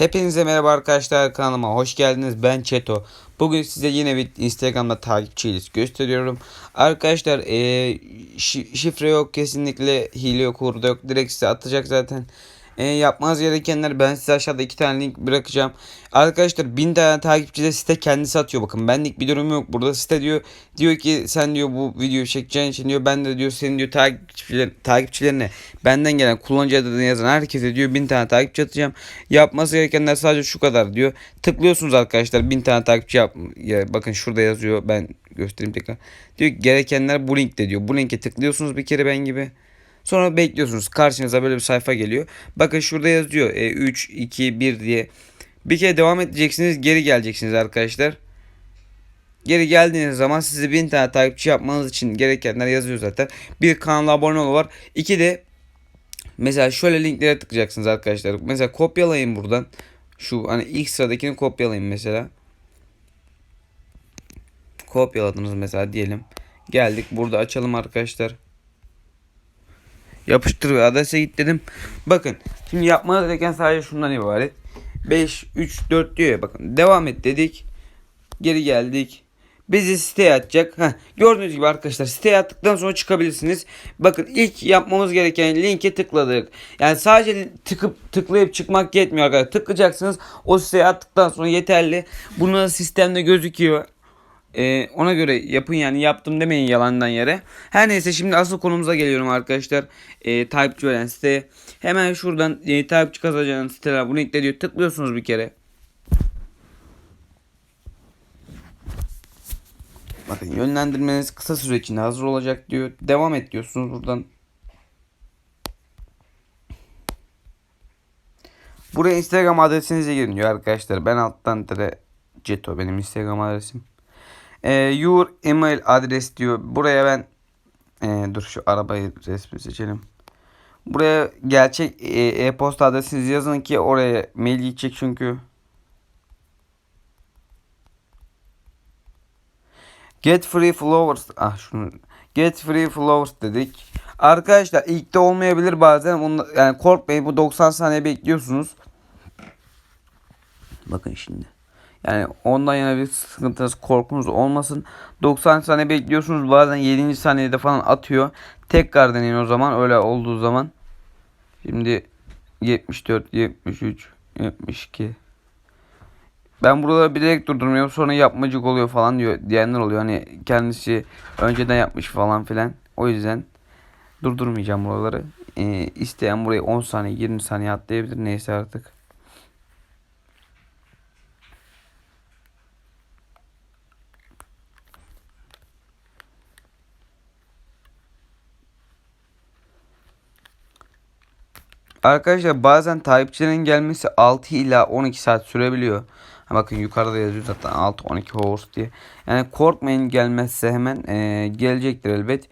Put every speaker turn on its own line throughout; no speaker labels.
Hepinize merhaba arkadaşlar kanalıma hoş geldiniz ben Çeto. Bugün size yine bir Instagram'da takipçiyiz gösteriyorum. Arkadaşlar şi- şifre yok kesinlikle hile yok hurda yok direkt size atacak zaten. Eee, yapmanız gerekenler ben size aşağıda iki tane link bırakacağım. Arkadaşlar bin tane takipçi de site kendisi atıyor bakın benlik bir durum yok burada site diyor diyor ki sen diyor bu videoyu çekeceğin için diyor ben de diyor senin diyor takipçiler, takipçilerine benden gelen kullanıcı adını yazan herkese diyor bin tane takipçi atacağım. Yapması gerekenler sadece şu kadar diyor. Tıklıyorsunuz arkadaşlar bin tane takipçi yap. Ya bakın şurada yazıyor ben göstereyim tekrar. Diyor ki gerekenler bu linkte diyor. Bu linke tıklıyorsunuz bir kere ben gibi. Sonra bekliyorsunuz. Karşınıza böyle bir sayfa geliyor. Bakın şurada yazıyor. E, 3, 2, 1 diye. Bir kere devam edeceksiniz. Geri geleceksiniz arkadaşlar. Geri geldiğiniz zaman sizi bin tane takipçi yapmanız için gerekenler yazıyor zaten. Bir kanala abone ol var. İki de mesela şöyle linklere tıklayacaksınız arkadaşlar. Mesela kopyalayın buradan. Şu hani ilk sıradakini kopyalayın mesela. Kopyaladınız mesela diyelim. Geldik burada açalım arkadaşlar. Yapıştır ve adrese git dedim. Bakın şimdi yapmanız gereken sadece şundan ibaret. 5, 3, 4 diyor ya bakın. Devam et dedik. Geri geldik. Bizi siteye atacak. Heh, gördüğünüz gibi arkadaşlar siteye attıktan sonra çıkabilirsiniz. Bakın ilk yapmamız gereken linke tıkladık. Yani sadece tıkıp tıklayıp çıkmak yetmiyor arkadaşlar. Tıklayacaksınız. O siteye attıktan sonra yeterli. Bunlar sistemde gözüküyor. Ee, ona göre yapın yani yaptım demeyin yalandan yere. Her neyse şimdi asıl konumuza geliyorum arkadaşlar. Ee, takipçi veren site. Hemen şuradan e, takipçi kazanacağınız siteler bu linkte diyor. Tıklıyorsunuz bir kere. Bakın yönlendirmeniz kısa süre içinde hazır olacak diyor. Devam et diyorsunuz buradan. Buraya Instagram adresinize girin arkadaşlar. Ben alttan tere Ceto benim Instagram adresim. Ee, your email adres diyor. Buraya ben ee, dur şu arabayı resmi seçelim. Buraya gerçek e, e-posta adresinizi yazın ki oraya mail gidecek çünkü. Get free flowers. Ah şunu. Get free flowers dedik. Arkadaşlar ilk de olmayabilir bazen. Onu, yani korkmayın bu 90 saniye bekliyorsunuz. Bakın şimdi. Yani ondan yana bir sıkıntınız korkunuz olmasın. 90 saniye bekliyorsunuz. Bazen 7. saniyede falan atıyor. Tekrar deneyin o zaman öyle olduğu zaman. Şimdi 74, 73, 72. Ben buraları bilerek durdurmuyorum. Sonra yapmacık oluyor falan diyor diyenler oluyor. Hani kendisi önceden yapmış falan filan. O yüzden durdurmayacağım buraları. Ee, isteyen burayı 10 saniye 20 saniye atlayabilir. Neyse artık. Arkadaşlar bazen takipçilerin gelmesi 6 ila 12 saat sürebiliyor. Bakın yukarıda yazıyor zaten 6-12 hours diye. Yani korkmayın gelmezse hemen e, gelecektir elbet.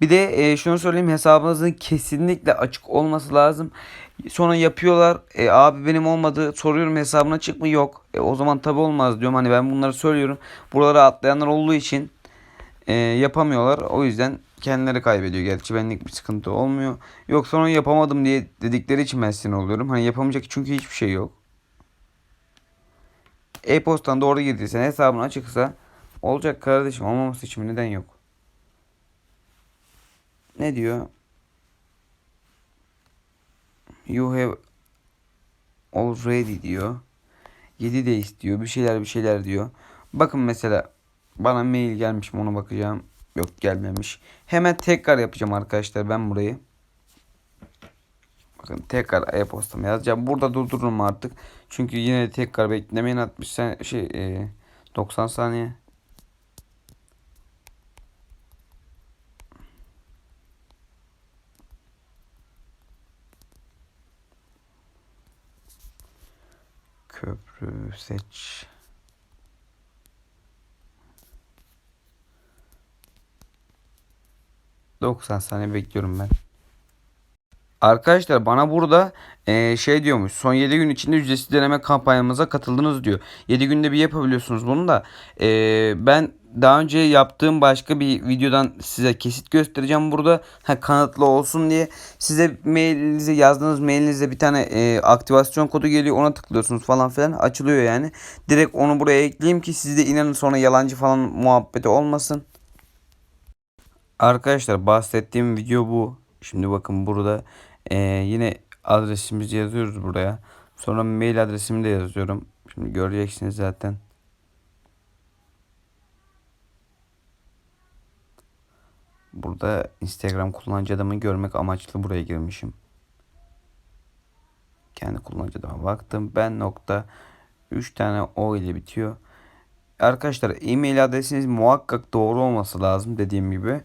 Bir de e, şunu söyleyeyim hesabınızın kesinlikle açık olması lazım. Sonra yapıyorlar. E, abi benim olmadı soruyorum hesabına açık mı? Yok. E, o zaman tabi olmaz diyorum. Hani ben bunları söylüyorum. Buralara atlayanlar olduğu için e, yapamıyorlar. O yüzden kendileri kaybediyor. Gerçi benlik bir sıkıntı olmuyor. Yok sonra yapamadım diye dedikleri için ben sinir oluyorum. Hani yapamayacak çünkü hiçbir şey yok. E-postan doğru girdiysen hesabın açıksa olacak kardeşim olmaması için neden yok? Ne diyor? You have already diyor. 7 de istiyor. Bir şeyler bir şeyler diyor. Bakın mesela bana mail gelmiş mi ona bakacağım. Yok gelmemiş. Hemen tekrar yapacağım arkadaşlar ben burayı. Bakın tekrar e-postamı yazacağım. Burada durdururum artık. Çünkü yine tekrar beklemeyin 60 sen şey e, 90 saniye. Köprü seç. ...90 saniye bekliyorum ben. Arkadaşlar bana burada e, şey diyormuş. Son 7 gün içinde ücretsiz deneme kampanyamıza katıldınız diyor. 7 günde bir yapabiliyorsunuz bunu da. E, ben daha önce yaptığım başka bir videodan size kesit göstereceğim burada. Ha, kanıtlı olsun diye size mailinize yazdığınız mailinizde bir tane e, aktivasyon kodu geliyor. Ona tıklıyorsunuz falan filan açılıyor yani. Direkt onu buraya ekleyeyim ki siz de inanın sonra yalancı falan muhabbeti olmasın. Arkadaşlar bahsettiğim video bu. Şimdi bakın burada e, yine adresimizi yazıyoruz buraya. Sonra mail adresimi de yazıyorum. Şimdi göreceksiniz zaten. Burada Instagram kullanıcı adımı görmek amaçlı buraya girmişim. Kendi kullanıcı adıma baktım. Ben nokta 3 tane o ile bitiyor. Arkadaşlar e-mail adresiniz muhakkak doğru olması lazım dediğim gibi.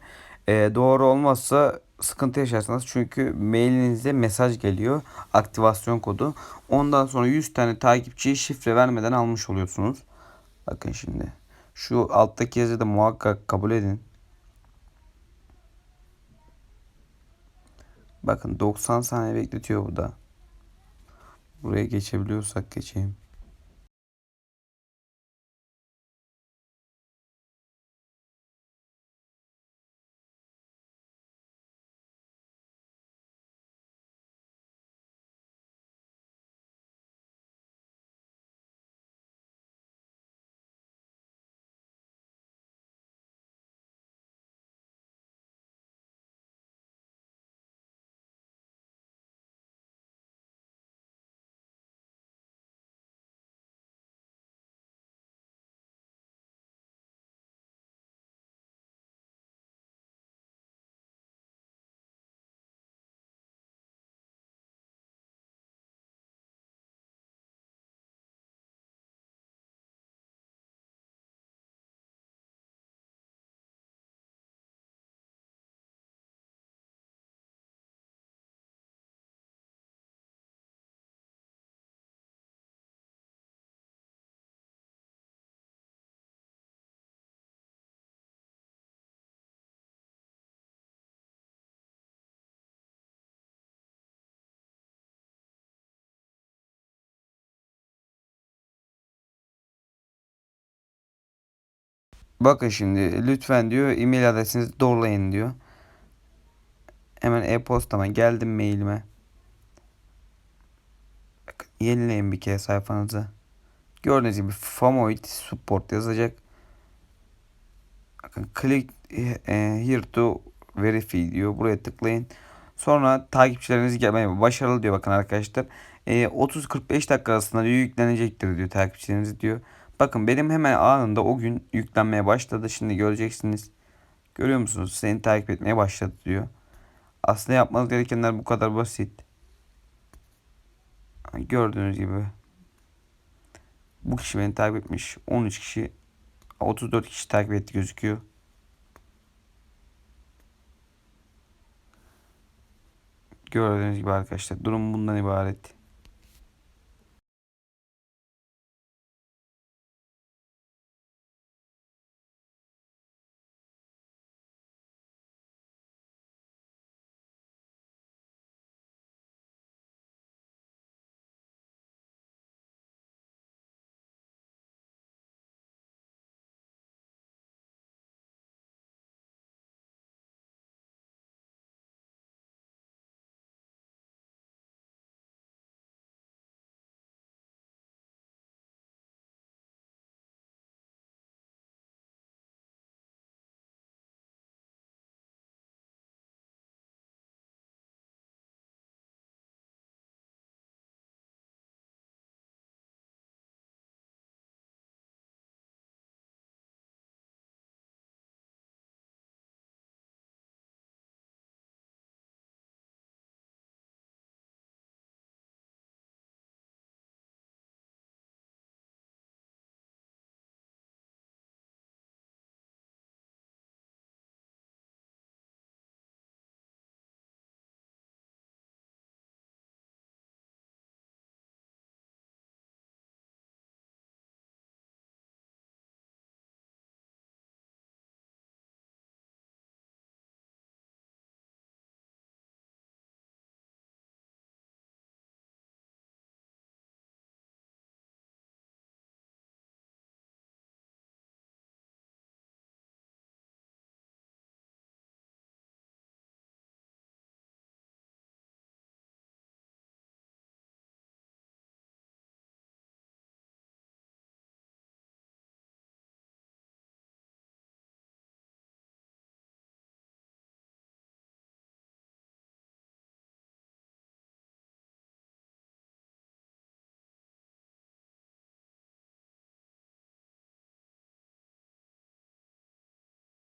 Ee, doğru olmazsa sıkıntı yaşarsınız. Çünkü mailinize mesaj geliyor. Aktivasyon kodu. Ondan sonra 100 tane takipçiyi şifre vermeden almış oluyorsunuz. Bakın şimdi. Şu alttaki yazıyı da muhakkak kabul edin. Bakın 90 saniye bekletiyor bu da. Buraya geçebiliyorsak geçeyim. Bakın şimdi lütfen diyor e-mail adresinizi doğrulayın diyor. Hemen e-postama geldim mailime. Bakın, yenileyin bir kere sayfanızı. Gördüğünüz gibi Famoid Support yazacak. Bakın click e, here to verify diyor. Buraya tıklayın. Sonra takipçileriniz gelmeye başarılı diyor bakın arkadaşlar. E, 30-45 dakika arasında yüklenecektir diyor takipçileriniz diyor. Bakın benim hemen anında o gün yüklenmeye başladı. Şimdi göreceksiniz. Görüyor musunuz? Seni takip etmeye başladı diyor. Aslında yapmanız gerekenler bu kadar basit. Gördüğünüz gibi. Bu kişi beni takip etmiş. 13 kişi 34 kişi takip etti gözüküyor. Gördüğünüz gibi arkadaşlar durum bundan ibaret.